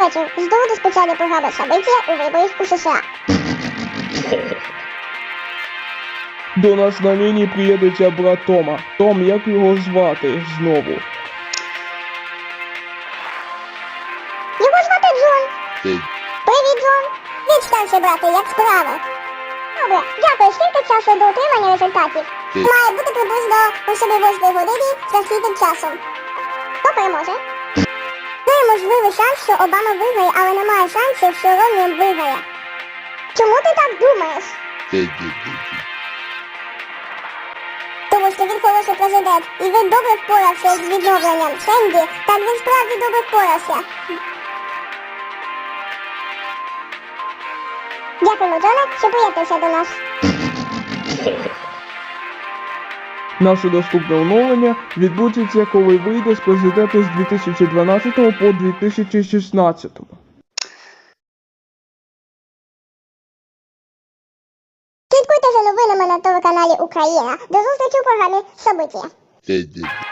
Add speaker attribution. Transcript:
Speaker 1: Вечер. Жду до специальной программы события у выборов у США.
Speaker 2: До нас на лінії приєднується брат Тома. Том, як його звати знову?
Speaker 1: Його звати Джон. Привіт, Джон. Відстався, брате, як справи? Добре, дякую. Скільки часу до отримання результатів? Має бути приблизно о 7 годині за східним часом. Хто переможе? Можливий шанс, що Обама виграє, але немає шансів, що Ромні виграє. Чому ти так думаєш? Тому що він хороший президент, і він добре впорався з відновленням Сенді, так він справді добре впорався. Дякуємо, Джоне, що приєднався до нас.
Speaker 2: Наше доступне оновлення відбудеться, коли вийде з президента з 2012 по 2016.
Speaker 1: Слідкуйте за новинами на телеканалі Україна. До зустрічі у програмі Собиття.
Speaker 3: Дядя.